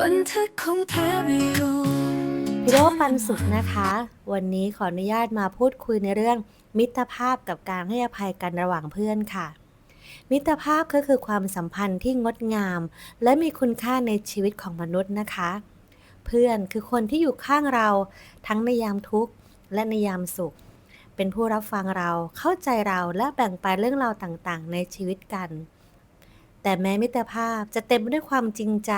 บันทึกของเธอไม่รู้พี่โรปันสุขนะคะ วันนี้ขออนุญาตมาพูดคุยในเรื่องมิตรภาพกับการให้อภัยกันระหว่างเพื่อนค่ะ มิตรภาพก็คือความสัมพันธ์ที่งดงาม และมีคุณค่าในชีวิตของมนุษย์นะคะ เพื่อนคือคนที่อยู่ข้างเราทั้งในยามทุกข์และในยามสุข เป็นผู้รับฟังเราเข้าใจเราและแบ่งปันเรื่องราวต่างๆ ในชีวิตกัน แต่แม้มิตรภาพจะเต็มไปด้วยความจริงใจ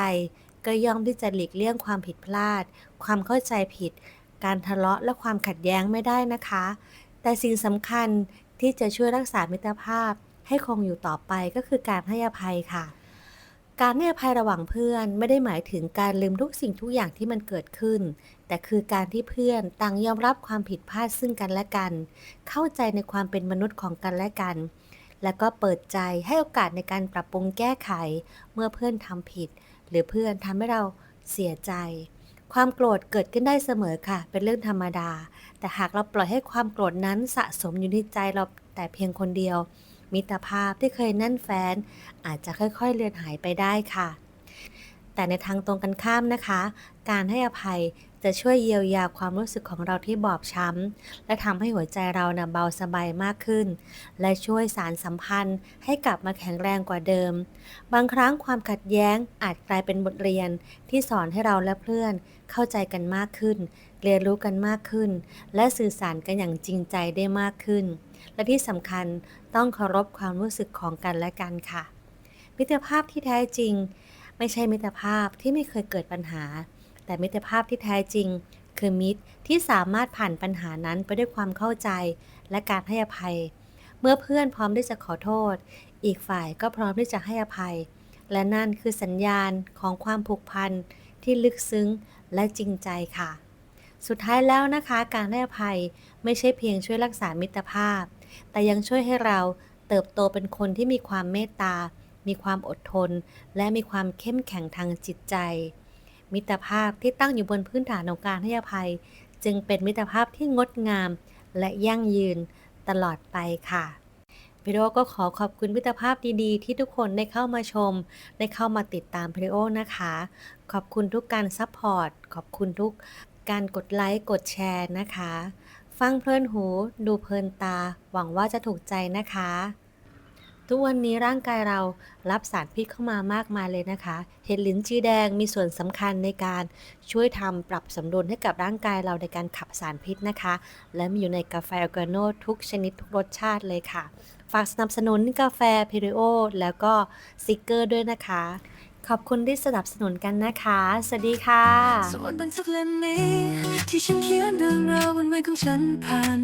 ก็ย่อมที่จะหลีกเลี่ยงความผิดพลาด ความเข้าใจผิด การทะเลาะและความขัดแย้งไม่ได้นะคะ แต่สิ่งสำคัญที่จะช่วยรักษามิตรภาพ ให้คงอยู่ต่อไปก็คือการให้อภัยค่ะ การให้อภัยระหว่างเพื่อนไม่ได้หมายถึงการลืมทุกสิ่งทุกอย่างที่มันเกิดขึ้น แต่คือการที่เพื่อนต่างยอมรับความผิดพลาดซึ่งกันและกัน เข้าใจในความเป็นมนุษย์ของกันและกัน แล้วก็เปิดใจให้โอกาสในการปรับปรุงแก้ไข เมื่อเพื่อนทำผิด หรือเพื่อนทำให้เราเสียใจ ความโกรธเกิดขึ้นได้เสมอค่ะ เป็นเรื่องธรรมดา แต่หากเราปล่อยให้ความโกรธนั้นสะสมอยู่ในใจเราแต่เพียงคนเดียว มิตรภาพที่เคยแน่นแฟ้นอาจจะค่อยๆเลือนหายไปได้ค่ะ แต่ในทางตรงกันข้ามนะคะ การให้อภัย จะช่วยเยียวยาความรู้สึกของเราที่บอบช้ำ และทำให้หัวใจเรานะเบาสบายมากขึ้น และช่วยสารสัมพันธ์ให้กลับมาแข็งแรงกว่าเดิม บางครั้งความขัดแย้งอาจกลายเป็นบทเรียนที่สอนให้เราและเพื่อนเข้าใจกันมากขึ้น เรียนรู้กันมากขึ้น และสื่อสารกันอย่างจริงใจได้มากขึ้น และที่สำคัญต้องเคารพความรู้สึกของกันและกันค่ะ มิตรภาพที่แท้จริง ไม่ใช่มิตรภาพที่ไม่เคยเกิดปัญหา แต่มิตรภาพที่แท้จริง คือมิตรที่สามารถผ่านปัญหานั้นไปด้วยความเข้าใจและการให้อภัย เมื่อเพื่อนพร้อมที่จะขอโทษ อีกฝ่ายก็พร้อมที่จะให้อภัย และนั่นคือสัญญาณของความผูกพันที่ลึกซึ้งและจริงใจค่ะ สุดท้ายแล้วนะคะ การให้อภัยไม่ใช่เพียงช่วยรักษามิตรภาพ แต่ยังช่วยให้เราเติบโตเป็นคนที่มีความเมตตา มีความอดทน และมีความเข้มแข็งทางจิตใจ มิตรภาพที่ตั้งอยู่บนพื้นฐานของการให้อภัย จึงเป็นมิตรภาพที่งดงาม และยั่งยืนตลอดไปค่ะพิโอก็ขอขอบคุณมิตรภาพดีๆ ที่ทุกคนได้เข้ามาชม ได้เข้ามาติดตามพิโอนะคะ ขอบคุณทุกการซัพพอร์ต ขอบคุณทุกการกดไลค์ กดแชร์นะคะ ฟังเพลินหู ดูเพลินตา หวังว่าจะถูกใจนะคะ ทุกวันนี้ร่างกายเรารับสารพิษเข้ามามากมายเลยนะคะ เห็ดลิ้นจีแดงมีส่วนสำคัญในการช่วยทำปรับสมดุลให้กับร่างกายเราในการขับสารพิษนะคะ และมีอยู่ในกาแฟออร์แกโนทุกชนิดทุกรสชาติเลยค่ะ ฝากสนับสนุนกาแฟพิริโอแล้วก็สติกเกอร์ด้วยนะคะ ขอบคุณที่สนับสนุนกันนะคะ สวัสดีค่ะสวดบันทึกเล่มนี้ที่ฉันเขียนเรื่องราวบนไว้ของฉันผ่าน